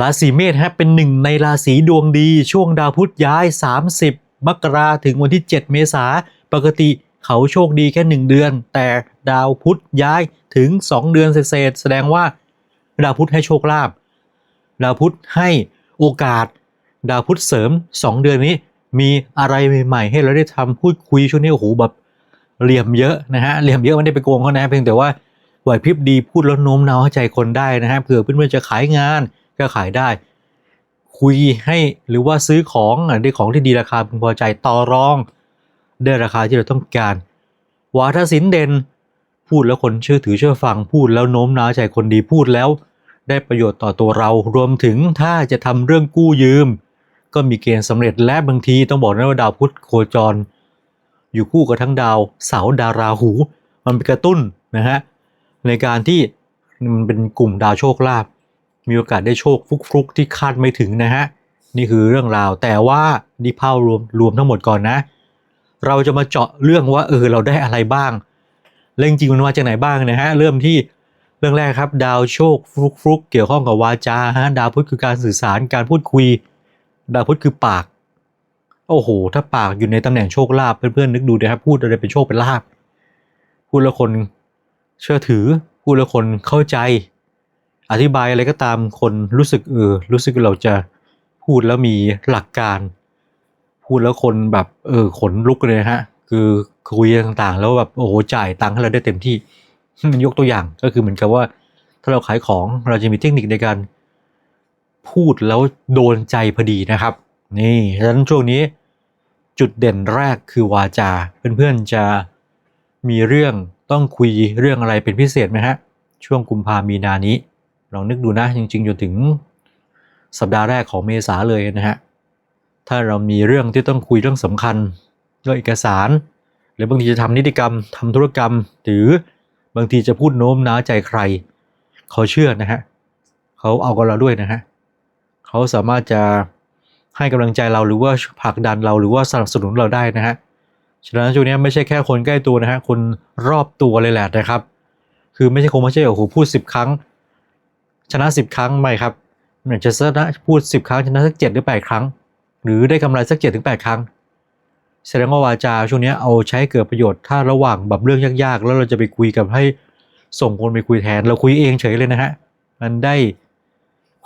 ราศีเมษฮะเป็นหนึ่งในราศีดวงดี ช่วงดาวพุธย้าย 30 มกราถึงวันที่ 7 เมษาปกติเขาโชคดีแค่ 1 เดือน แต่ดาวพุธย้ายถึง 2 เดือนเศษแสดงว่า ดาวพุธให้โชคลาภดาวพุธให้โอกาส ดาวพุธเสริม 2 เดือนนี้ มีอะไรใหม่ๆ ให้เราได้ทำพูดคุยช่วงนี้โอ้โหแบบเหลี่ยมเยอะนะฮะเหลี่ยมเยอะไม่ได้ไปโกงเขานะเพียงแต่ว่าไหวพริบดีพูดแล้วโน้มน้าวให้ใจคนได้นะฮะเผื่อเพื่อนๆจะขายงาน ก็ขายได้ คุยให้หรือว่าซื้อของได้ของที่ดีราคาพึงพอใจต่อรองได้ราคาที่เราต้องการ วาทศิลป์เด่น พูดแล้วคนเชื่อถือเชื่อฟังพูดแล้วโน้มน้าวใจคนดีพูดแล้ว ได้ประโยชน์ต่อตัวเรารวมถึงถ้าจะทำเรื่องกู้ยืม ก็มีเกณฑ์สำเร็จและบางทีต้องบอกนะว่าดาวพุธโคจร อยู่คู่กับทั้งดาวเสาดาราหู มันเป็นกระตุ้นนะฮะในการที่มันเป็นกลุ่มดาวโชคลาภ มีโอกาสได้โชคฟุกๆ ที่คาดไม่ถึงนะฮะ นี่คือเรื่องราวแต่ว่านี่ภาพรวมรวมทั้งหมดก่อนนะ เราจะมาเจาะเรื่องว่าเออเราได้อะไรบ้างเรื่องจริงมันมาจากไหนบ้างนะฮะเริ่มที่เรื่องแรกครับ ดาวโชคฟลุกฟลุกเกี่ยวข้องกับวาจาฮะดาวพุธคือการสื่อสารการพูดคุย ดาวพุธคือปาก โอ้โห ถ้าปากอยู่ในตำแหน่งโชคลาภเพื่อนๆนึกดูนะครับพูดอะไรเป็นโชคเป็นลาภพูดแล้วคนเชื่อถือ พูดแล้วคนเข้าใจ อธิบายอะไรก็ตามคนรู้สึกเออรู้สึกเราจะพูดแล้วมีหลักการ พูดแล้วคนแบบเออขนลุกเลยฮะ คือคุยต่างๆ แล้วแบบโอ้โหจ่ายตังค์ให้เราได้เต็มที่ยกตัวอย่างก็คือเหมือนกับว่า ถ้าเราขายของเราจะมีเทคนิคในการ พูดแล้วโดนใจพอดีนะครับ นี่ฉะนั้นช่วงนี้จุดเด่นแรกคือวาจาเพื่อนๆจะมีเรื่องต้องคุยเรื่องอะไรเป็นพิเศษไหมฮะช่วงกุมภามีนานี้ ลองนึกดูนะจริงๆจนถึงสัปดาห์แรกของเมษาเลยนะฮะถ้าเรามีเรื่องที่ต้องคุยเรื่องสำคัญเรื่องเอกสาร หรือบางทีจะทำนิติกรรมทำธุรกรรม หรือบางทีจะพูดโน้มน้าวใจใคร เขาเชื่อนะฮะเขาเอากับเราด้วยนะฮะเขาสามารถจะให้กำลังใจเราหรือว่าผลักดันเราหรือว่าสนับสนุนเราได้นะฮะฉะนั้นช่วงนี้ไม่ใช่แค่คนใกล้ตัวนะฮะคนรอบตัวเลยแหละนะครับ คือไม่ใช่คงไม่ใช่โอ้โหพูดสิบครั้ง ชนะสิบครั้งไม่ครับมันอาจจะชนะพูดสิบครั้งชนะสักเจ็ดหรือแปดครั้ง หรือได้กำไรสักเจ็ดถึงแปดครั้ง แสดงว่าวาจาช่วงนี้เอาใช้เกิดประโยชน์ถ้าระหว่างแบบเรื่องยากๆ แล้วเราจะไปคุยกับให้ส่งคนไปคุยแทน เราคุยเองเฉยเลยนะฮะมันได้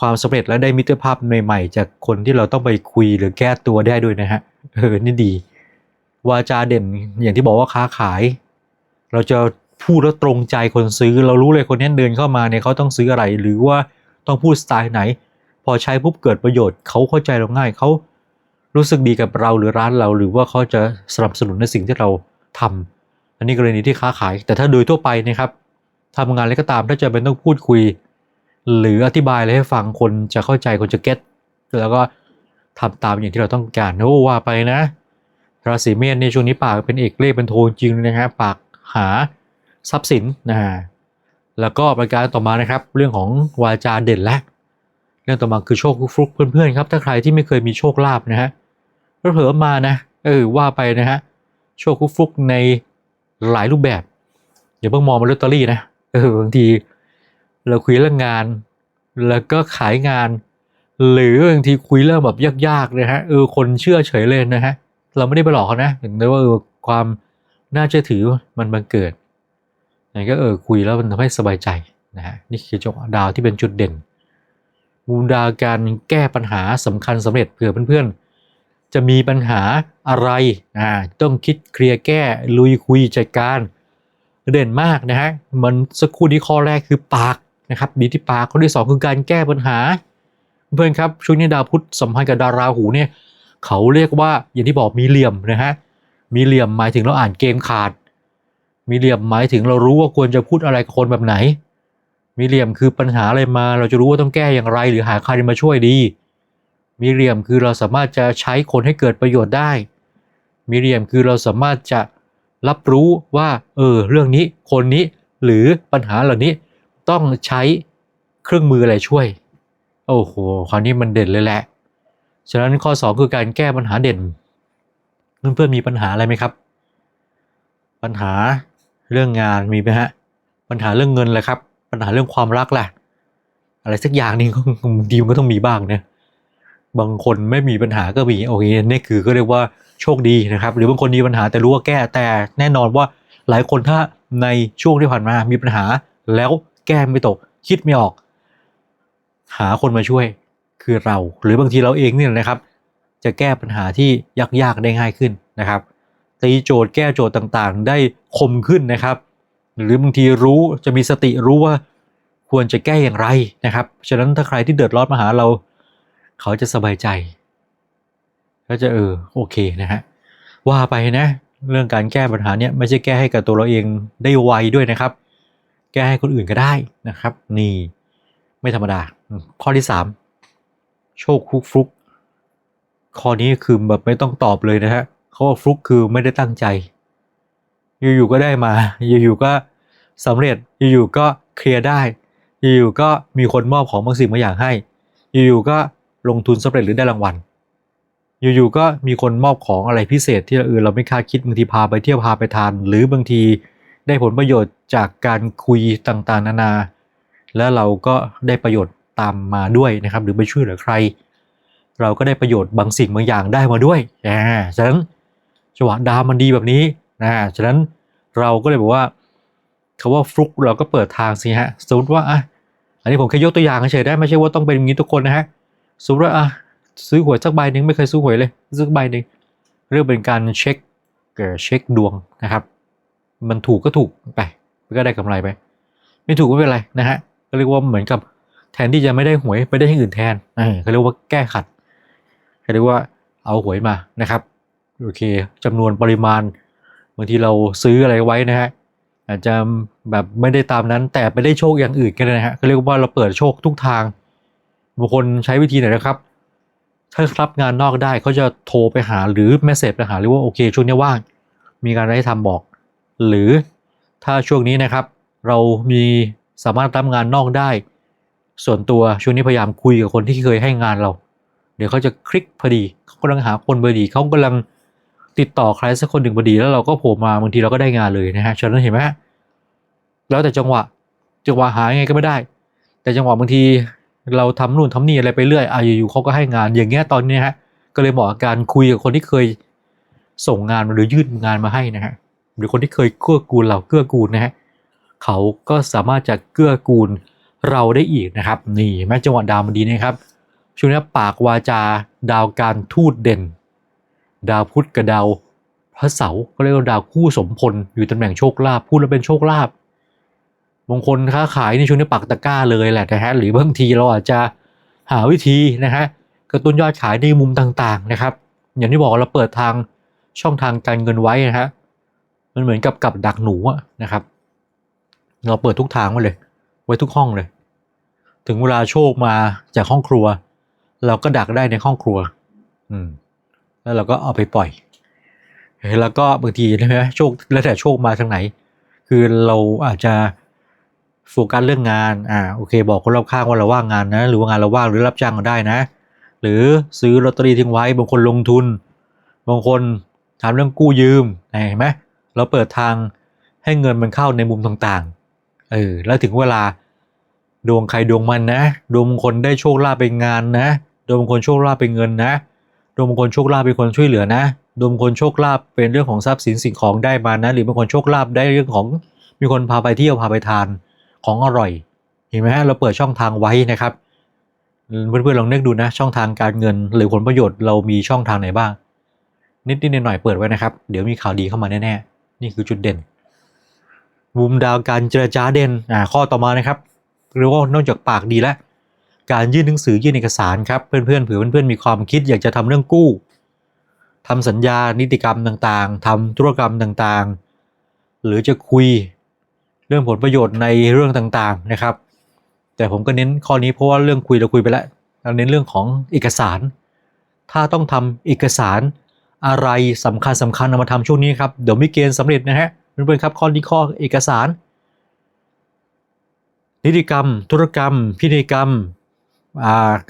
ความสำเร็จและได้มิตรภาพใหม่ๆ จากคนที่เราต้องไปคุยหรือแก้ตัวได้ด้วยนะฮะเออนี่ดี วาจาเด่นอย่างที่บอกว่าค้าขาย เราจะ พูดแล้วตรงใจคนซื้อ เรารู้เลยคนนี้เดินเข้ามาเนี่ยเขาต้องซื้ออะไร หรือว่าต้องพูดสไตล์ไหน พอใช้ปุ๊บเกิดประโยชน์เขาเข้าใจเราง่ายเขารู้สึกดีกับเราหรือร้านเรา หรือว่าเขาจะสนับสนุนในสิ่งที่เราทำอันนี้กรณีที่ค้าขาย แต่ถ้าโดยทั่วไปนะครับทำงานอะไรก็ตามถ้าจะเป็นต้องพูดคุย หรืออธิบายอะไรให้ฟังคนจะเข้าใจคนจะเก็ตแล้วก็ทำตามอย่างที่เราต้องการโอ้ว่าไปนะราศีเมษในช่วงนี้ปากเป็นเอกเลขเป็นโทจริงนะฮะปากหา ทรัพย์สินนะฮะแล้วก็ประการต่อมานะครับ เรื่องของวาจาเด่นและเรื่องต่อมาคือโชคฟลุกเพื่อนๆครับ ถ้าใครที่ไม่เคยมีโชคลาภนะฮะเผลอมานะเออว่าไปนะฮะโชคฟลุกในหลายรูปแบบอย่าเพิ่งมองมาลอตเตอรี่นะเออบางทีเราคุยเรื่องงาน แล้วก็ขายงาน หรือบางทีคุยเรื่องแบบยากๆนะฮะเออคนเชื่อเฉยเลยนะฮะเราไม่ได้ไปหลอกเขานะถึงได้ว่าเออความน่าเชื่อถือมันบังเกิด ไหนก็เออคุยแล้วมันทำให้สบายใจนะฮะนี่คือจังหวะดาวที่เป็นจุดเด่นมูลดาวการแก้ปัญหาสำคัญสำเร็จเผื่อเพื่อนๆ จะมีปัญหาอะไรอ่าต้องคิดเคลียร์แก้ลุยคุยจัดการเด่นมากนะฮะมันสักครู่นี้ข้อแรกคือปากนะครับดีที่ปากข้อที่สองคือการแก้ปัญหา เพื่อนครับช่วงนี้ดาวพุธสัมพันธ์กับดาราหูเนี่ยเขาเรียกว่าอย่างที่บอกมีเหลี่ยมนะฮะมีเหลี่ยมหมายถึงเราอ่านเกมขาด มีเหลี่ยมหมายถึงเรารู้ว่าควรจะพูดอะไรกับคนแบบไหน มีเหลี่ยมคือปัญหาอะไรมา เราจะรู้ว่าต้องแก้อย่างไร หรือหาใครมาช่วยดี มีเหลี่ยมคือเราสามารถจะใช้คนให้เกิดประโยชน์ได้ มีเหลี่ยมคือเราสามารถจะรับรู้ว่า เออ เรื่องนี้คนนี้หรือปัญหาเหล่านี้ต้องใช้เครื่องมืออะไรช่วย โอ้โหคราวนี้มันเด่นเลยแหละ ฉะนั้นข้อ 2 คือการแก้ปัญหาเด่นเพื่อนๆมีปัญหาอะไรไหมครับ ปัญหา เรื่องงานมีไหมฮะ ปัญหาเรื่องเงินแหละครับ ปัญหาเรื่องความรักแหละ อะไรสักอย่างนึงก็บางทีมันก็ต้องมีบ้างนะบางคนไม่มีปัญหาก็มีโอเคนี่คือก็เรียกว่าโชคดีนะครับ หรือบางคนมีปัญหาแต่รู้ว่าแก้แต่แน่นอนว่าหลายคนถ้าในช่วงที่ผ่านมามีปัญหาแล้วแก้ไม่ตก คิดไม่ออก หาคนมาช่วยคือเรา หรือบางทีเราเองเนี่ยนะครับ จะแก้ปัญหาที่ยากๆได้ง่ายขึ้นนะครับ ตีโจทย์แก้โจทย์ต่างๆ ได้คมขึ้นนะครับ หรือบางทีรู้จะมีสติรู้ว่าควรจะแก้อย่างไรนะครับ ฉะนั้นถ้าใครที่เดือดร้อนมาหาเรา เขาจะสบายใจ ก็จะเออโอเคนะฮะว่าไปนะเรื่องการแก้ปัญหาเนี่ยไม่ใช่แก้ให้กับตัวเราเองได้ไวด้วยนะครับ แก้ให้คนอื่นก็ได้นะครับ นี่ไม่ธรรมดา ข้อที่สามโชคคุกฟลุก ข้อนี้คือแบบไม่ต้องตอบเลยนะฮะ เขาว่าฟลุกคือไม่ได้ตั้งใจ อยู่ๆก็ได้มา อยู่ๆก็สำเร็จ อยู่ๆก็เคลียร์ได้ อยู่ๆก็มีคนมอบของบางสิ่งบางอย่างให้ อยู่ๆก็ลงทุนสำเร็จหรือได้รางวัล อยู่ๆก็มีคนมอบของอะไรพิเศษที่เราเออเราไม่คาดคิดบางทีพาไปเที่ยวพาไปทาน หรือบางทีได้ผลประโยชน์จากการคุยต่างๆ นานา แล้วเราก็ได้ประโยชน์ตามมาด้วยนะครับ หรือไปช่วยเหลือใคร เราก็ได้ประโยชน์บางสิ่งบางอย่างได้มาด้วยอ่าฉะนั้น จังหวะดาวมันดีแบบนี้นะฉะนั้นเราก็เลยบอกว่าคาว่าฟลุกเราก็เปิดทางสิฮะสมมติว่าอะอันนี้ผมแค่ยกตัวอย่างเฉยได้ไม่ใช่ว่าต้องเป็นอย่างนี้ทุกคนนะฮะสมมติว่าอะซื้อหวยสักใบหนึ่งไม่เคยซื้อหวยเลยซื้อใบหนึ่งเรื่องเป็นการเช็คเอ่อเช็คดวงนะครับ มันถูกก็ถูกไปก็ได้กำไรไป ไม่ถูกก็ไม่เป็นไรนะฮะก็เรียกว่าเหมือนกับแทนที่จะไม่ได้หวยไปได้ที่อื่นแทนเออเขาเรียกว่าแก้ขัดเขาเรียกว่าเอาหวยมานะครับ โอเคจำนวนปริมาณบางทีเราซื้ออะไรไว้นะฮะอาจจะแบบไม่ได้ตามนั้นแต่ไปได้โชคอย่างอื่นก็ได้นะฮะเขาเรียกว่าเราเปิดโชคทุกทางบางคนใช้วิธีไหนนะครับ ถ้ารับงานนอกได้เขาจะโทรไปหาหรือเมสเซจไปหาหรือว่าโอเคช่วงนี้ว่าง มีงานอะไรให้ทำบอก หรือถ้าช่วงนี้นะครับ เรามีสามารถรับงานนอกได้ ส่วนตัวช่วงนี้พยายามคุยกับคนที่เคยให้งานเรา เดี๋ยวเขาจะคลิกพอดีเขากำลังหาคนพอดีเขากำลัง ติดต่อใครสักคนหนึ่งพอดีแล้วเราก็โผล่มาบางทีเราก็ได้งานเลยนะฮะฉะนั้นเห็นไหมฮะแล้วแต่จังหวะจังหวะหายไงก็ไม่ได้ แต่จังหวะบางทีเราทำนู่นทำนี่อะไรไปเรื่อยอะอยู่ๆเขาก็ให้งานอย่างเงี้ยตอนนี้ฮะก็เลยเหมาะกับการคุยกับคนที่เคยส่งงานมาหรือยื่นงานมาให้นะฮะหรือคนที่เคยเกื้อกูลเราเกื้อกูลนะฮะเขาก็สามารถจะเกื้อกูลเราได้อีกนะครับ นี่แม้จังหวะดาวมันดีนะครับช่วงนี้ปากวาจาดาวการทูตเด่น ดาวพุธกับดาวพระเสาร์ก็เรียกว่าดาวคู่สมพลอยู่ตำแหน่งโชคลาภพูดแล้วเป็นโชคลาภบางคนค้าขายในช่วงนี้ปักตะกร้าเลยแหละนะฮะหรือบางทีเราอาจจะหาวิธีนะฮะกระตุ้นยอดขายในมุมต่างๆนะครับ อย่างที่บอกเราเปิดทางช่องทางการเงินไว้นะฮะมันเหมือนกับกับดักหนูอะนะครับ เราเปิดทุกทางไว้เลย ไว้ทุกห้องเลย ถึงเวลาโชคมาจากห้องครัว เราก็ดักได้ในห้องครัว อืม แล้วเราก็เอาไปปล่อย แล้วก็บางทีใช่ไหมโชคแล้วแต่โชคมาทางไหน คือเราอาจจะโฟกัสเรื่องงาน อ่า โอเค บอกคนรอบข้างว่าเราว่างงานนะ หรือว่างานเราว่างหรือรับจ้างก็ได้นะ หรือซื้อลอตเตอรี่ทิ้งไว้ บางคนลงทุน บางคนถามเรื่องกู้ยืมเห็นไหมเราเปิดทางให้เงินมันเข้าในมุมต่างๆ เออ แล้วถึงเวลาดวงใครดวงมันนะ ดวงคนได้โชคลาภเป็นงานนะ ดวงคนโชคลาภเป็นเงินนะ ดวงบางคนโชคลาภเป็นคนช่วยเหลือนะดวงบางคนโชคลาภเป็นเรื่องของทรัพย์สินสิ่งของได้มานะ หรือบางคนโชคลาภได้เรื่องของมีคนพาไปเที่ยวพาไปทานของอร่อย เห็นไหมฮะเราเปิดช่องทางไว้นะครับเพื่อนๆลองนึกดูนะ ช่องทางการเงิน หรือผลประโยชน์เรามีช่องทางไหนบ้าง นิดๆหน่อยๆเปิดไว้นะครับ เดี๋ยวมีข่าวดีเข้ามาแน่ๆนี่คือจุดเด่นมุมดาวการเจรจาเด่นอ่าข้อต่อมานะครับหรือว่านอกจากปากดีแล้ว การยื่นหนังสือยื่นเอกสารครับเพื่อนๆเผื่อเพื่อนๆมีความคิดอยากจะทำเรื่องกู้ทำสัญญานิติกรรมต่างๆทำธุรกรรมต่างๆ หรือจะคุยเรื่องผลประโยชน์ในเรื่องต่างๆนะครับ แต่ผมก็เน้นข้อนี้เพราะว่าเรื่องคุยเราคุยไปแล้วเราเน้นเรื่องของเอกสาร ถ้าต้องทำเอกสารอะไรสำคัญสำคัญเอามาทำช่วงนี้ครับเดี๋ยวมีเกณฑ์สำเร็จนะฮะเพื่อนๆครับข้อนี้ข้อเอกสาร นิติกรรม ธุรกรรม พินัยกรรม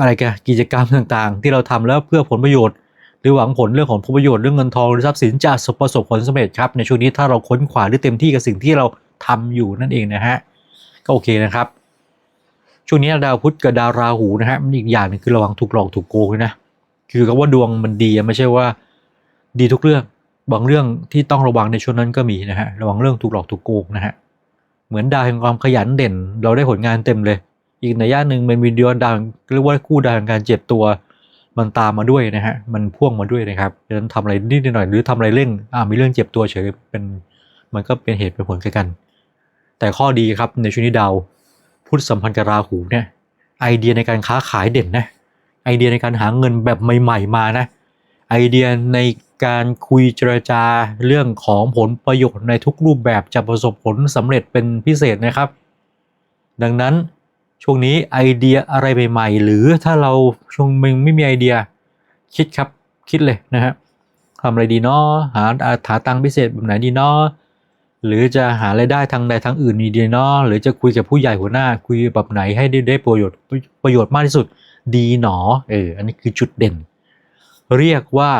อะไรกันกิจกรรมต่างๆ ที่เราทำแล้วเพื่อผลประโยชน์ หรือหวังผลเรื่องของผลประโยชน์เรื่องเงินทองหรือทรัพย์สินจะประสบผลสำเร็จครับในช่วงนี้ถ้าเราค้นขวาหรือเต็มที่กับสิ่งที่เราทำอยู่นั่นเองนะฮะก็โอเคนะครับ ช่วงนี้ดาวพุธกับดาวราหูนะฮะมันอีกอย่างหนึงคือระวังถูกหลอกถูกโกงนะคือคำว่าดวงมันดีไม่ใช่ว่าดีทุกเรื่องบางเรื่องที่ต้องระวังในช่วงนั้นก็มีนะฮะระวังเรื่องถูกหลอกถูกโกงนะฮะเหมือนดาวแห่งความขยันเด่น เราได้ผลงานเต็มเลย อีกในย่าหนึ่งเป็นวิดีโอดาวเรียกว่าคู่ดาวแห่งการเจ็บตัว มันตามมาด้วยนะฮะมันพ่วงมาด้วยนะครับดังนั้นทำอะไรนิดหน่อยหรือทำอะไรเร่งอ่ามีเรื่องเจ็บตัวเฉยเป็นมันก็เป็นเหตุเป็นผลกัน แต่ข้อดีครับในช่วงนี้ดาวพุธสัมพันธ์กับราหูเนี่ยไอเดียในการค้าขายเด่นนะไอเดียในการหาเงินแบบใหม่ ๆ มานะไอเดียในการคุยเจรจาเรื่องของผลประโยชน์ในทุกรูปแบบจะประสบผลสำเร็จเป็นพิเศษนะครับ ดังนั้น ช่วงนี้ไอเดียอะไรใหม่ๆ หรือถ้าเราช่วงมึงไม่มีไอเดียคิดครับคิดเลยนะฮะทำอะไรดีเนาะหาหาตังค์พิเศษแบบไหนดีเนาะหรือจะหารายได้ทางใดทางอื่นดีเนาะหรือจะคุยกับผู้ใหญ่หัวหน้าคุยแบบไหนให้ได้ได้ประโยชน์ประโยชน์มากที่สุดดีหนอเอออันนี้คือจุดเด่น เรียกว่า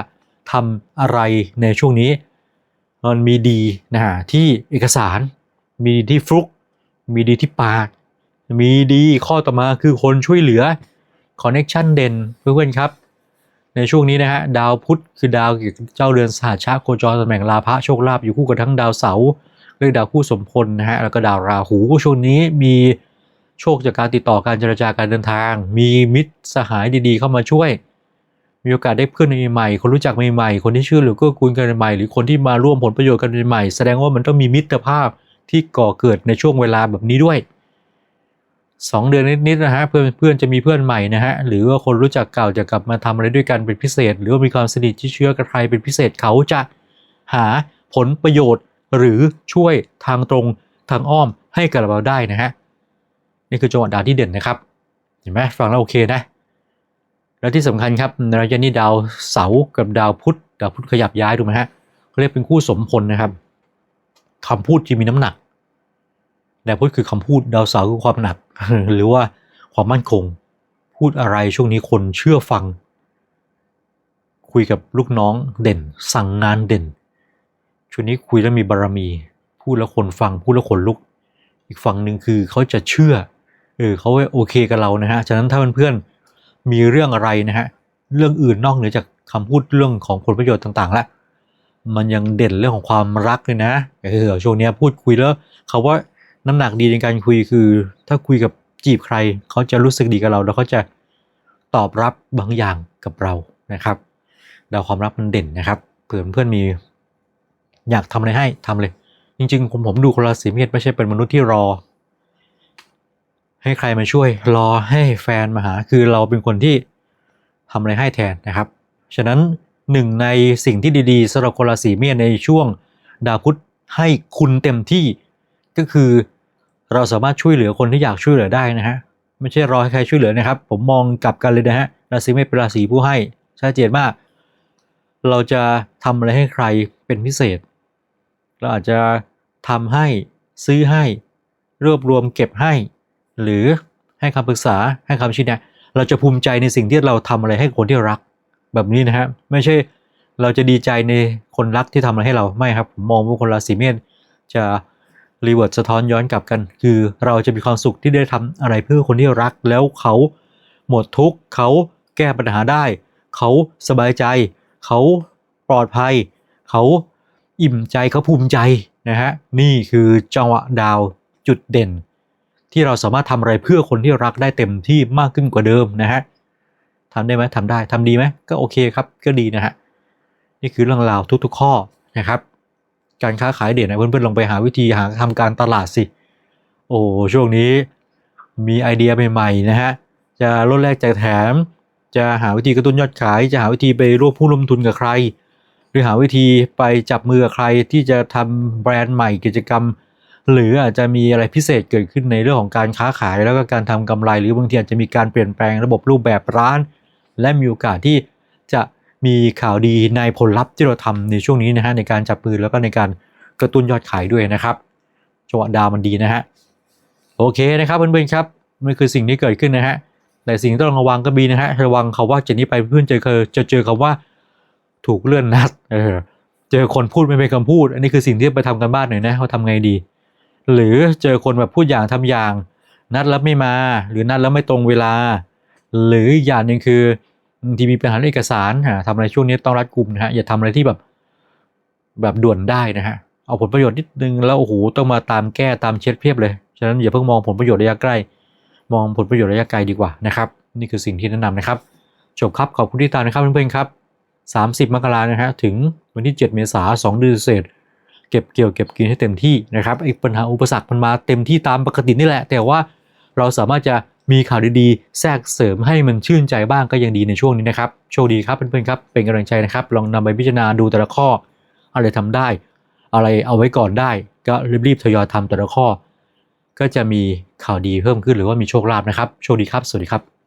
ทำอะไรในช่วงนี้มันมีดีนะฮะที่เอกสาร มีดีที่ฟลุก มีดีที่ปาก มีดีข้อต่อมาคือคนช่วยเหลือคอนเน็ชันเด่นเพื่อนๆครับ ในช่วงนี้นะฮะดาวพุธคือดาวเกี่ยวกับเจ้าเรือนสหัชชะโคจรตำแหน่งลาภะโชคลาภอยู่คู่กับทั้งดาวเสาร์เรียกดาวคู่สมพลนะฮะแล้วก็ดาวราหูช่วงนี้มีโชคจากการติดต่อการเจรจาการเดินทาง มีมิตรสหายดีๆ เข้ามาช่วย มีโอกาสได้เพื่อนใหม่ๆคนรู้จักใหม่ๆคนที่ชื่อหรือกื้อกูลกันใหม่หรือคนที่มาร่วมผลประโยชน์กันใหม่แสดงว่ามันต้องมีมิตรภาพที่ก่อเกิดในช่วงเวลาแบบนี้ด้วย สองเดือนนิดๆนะฮะเพื่อนเพื่อนจะมีเพื่อนใหม่นะฮะหรือว่าคนรู้จักเก่าจะกลับมาทำอะไรด้วยกันเป็นพิเศษ หรือว่ามีความสนิทที่เชื่อกับใครเป็นพิเศษเขาจะหาผลประโยชน์หรือช่วยทางตรงทางอ้อมให้กับเราได้นะฮะนี่คือจังหวะดาวที่เด่นนะครับ เห็นไหมฟังแล้วโอเคนะ และที่สำคัญครับในระยะนี้ดาวเสาร์กับดาวพุธดาวพุธขยับย้ายถูกไหมฮะเขาเรียกเป็นคู่สมพลนะครับคำพูดที่มีน้ำหนัก ดาวพุธคือคำพูดดาวเสาร์คือความหนัก หรือว่าความมั่นคง พูดอะไรช่วงนี้คนเชื่อฟัง คุยกับลูกน้องเด่น สั่งงานเด่น ช่วงนี้คุยแล้วมีบารมี พูดแล้วคนฟัง พูดแล้วคนลุก อีกฝั่งหนึ่งคือเขาจะเชื่อเออเขาโอเคกับเรานะฮะฉะนั้นถ้าเพื่อนๆมีเรื่องอะไรนะฮะเรื่องอื่นนอกเหนือจากคำพูดเรื่องของผลประโยชน์ต่างๆแล้วมันยังเด่นเรื่องของความรักเลยนะเออช่วงนี้พูดคุยแล้วเขาว่า น้ำหนักดีในการคุยคือ ถ้าคุยกับจีบใคร เขาจะรู้สึกดีกับเรา แล้วเขาจะตอบรับบางอย่างกับเรานะครับดาวความรักมันเด่นนะครับเผื่อเพื่อนมี อยากทำอะไรให้ทำเลย จริง ๆ ผมผมดูคนราศีเมษไม่ใช่เป็นมนุษย์ที่รอ ให้ใครมาช่วย รอให้แฟนมาหา คือเราเป็นคนที่ทำอะไรให้แทนนะครับ ฉะนั้นหนึ่งในสิ่งที่ดีๆสำหรับคนราศีเมษในช่วงดาวพุธให้คุณเต็มที่ก็คือ เราสามารถช่วยเหลือคนที่อยากช่วยเหลือได้นะฮะไม่ใช่รอให้ใครช่วยเหลือนะครับ ผมมองกลับกันเลยนะฮะราศีเมษเป็นราศีผู้ให้ชัดเจนมาก เราจะทำอะไรให้ใครเป็นพิเศษ เราอาจจะทำให้ซื้อให้ รวบรวมเก็บให้ หรือให้คำปรึกษาให้คำชี้แนะเราจะภูมิใจในสิ่งที่เราทำอะไรให้คนที่รัก แบบนี้นะฮะไม่ใช่เราจะดีใจในคนรักที่ทำอะไรให้เราไม่ครับผมมองว่าคนราศีเมษจะ รีเวิร์ดสะท้อนย้อนกลับกัน คือเราจะมีความสุขที่ได้ทำอะไรเพื่อคนที่รัก แล้วเขาหมดทุกข์เขาแก้ปัญหาได้ เขาสบายใจ เขาปลอดภัย เขาอิ่มใจเขาภูมิใจนะฮะนี่คือจังหวะดาวจุดเด่น ที่เราสามารถทำอะไรเพื่อคนที่รักได้เต็มที่มากขึ้นกว่าเดิมนะฮะทำได้ไหมทำได้ทำดีไหมก็โอเคครับก็ดีนะฮะนี่คือเรื่องราวทุกๆข้อนะครับ การค้าขายเด่นนะเพื่อนๆลองไปหาวิธีหาทำการตลาดสิ โอ้ช่วงนี้มีไอเดียใหม่ๆนะฮะจะลดแลกแจกแถม จะหาวิธีกระตุ้นยอดขาย จะหาวิธีไปร่วมผู้ลงทุนกับใคร หรือหาวิธีไปจับมือกับใครที่จะทำแบรนด์ใหม่กิจกรรม หรืออาจจะมีอะไรพิเศษเกิดขึ้นในเรื่องของการค้าขายแล้วก็การทำกำไร หรือบางทีอาจจะมีการเปลี่ยนแปลงระบบรูปแบบร้าน และมีโอกาสที่ มีข่าวดีในผลลัพธ์ที่เราทำในช่วงนี้นะฮะในการจับมือแล้วก็ในการกระตุ้นยอดขายด้วยนะครับจังหวะดาวมันดีนะฮะโอเคนะครับเพื่อนๆครับมันคือสิ่งที่เกิดขึ้นนะฮะแต่สิ่งที่ต้องระวังก็มีนะฮะระวังเขาว่าจากนี้ไปเพื่อนเจอจะเจอคำว่าถูกเลื่อนนัดเออเจอคนพูดไม่เป็นคำพูด อันนี้คือสิ่งที่ไปทำกันบ้านหน่อยนะเขาทำไงดี หรือเจอคนแบบพูดอย่างทำอย่าง นัดแล้วไม่มา หรือนัดแล้วไม่ตรงเวลา หรืออย่างหนึ่งคือ บางทีมีปัญหาเรื่องเอกสารฮะทำอะไรช่วงนี้ต้องรัดกุมนะฮะอย่าทำอะไรที่แบบแบบด่วนได้นะฮะเอาผลประโยชน์นิดนึงแล้วโอ้โหต้องมาตามแก้ตามเช็ดเพียบเลยฉะนั้นอย่าเพิ่งมองผลประโยชน์ระยะใกล้ มองผลประโยชน์ระยะไกลดีกว่านะครับนี่คือสิ่งที่แนะนำนะครับจบครับขอบคุณที่ตามนะครับเพื่อนๆครับ 30 มกรานะฮะถึงวันที่ 7 เมษายน2เดือนเศษเก็บเกี่ยวเก็บกินให้เต็มที่นะครับไอ้ปัญหาอุปสรรคมันมาเต็มที่ตามปกตินี่แหละ แต่ว่าเราสามารถจะ มีข่าวดีๆ แทรกเสริมให้มันชื่นใจบ้างก็ยังดีในช่วงนี้นะครับโชคดีครับเพื่อนๆครับเป็นกำลังใจนะครับ ลองนำไปพิจารณาดูแต่ละข้อ อะไรทำได้ อะไรเอาไว้ก่อนได้ ก็รีบๆทยอยทำแต่ละข้อ ก็จะมีข่าวดีเพิ่มขึ้นหรือว่ามีโชคลาภนะครับโชคดีครับ สวัสดีครับ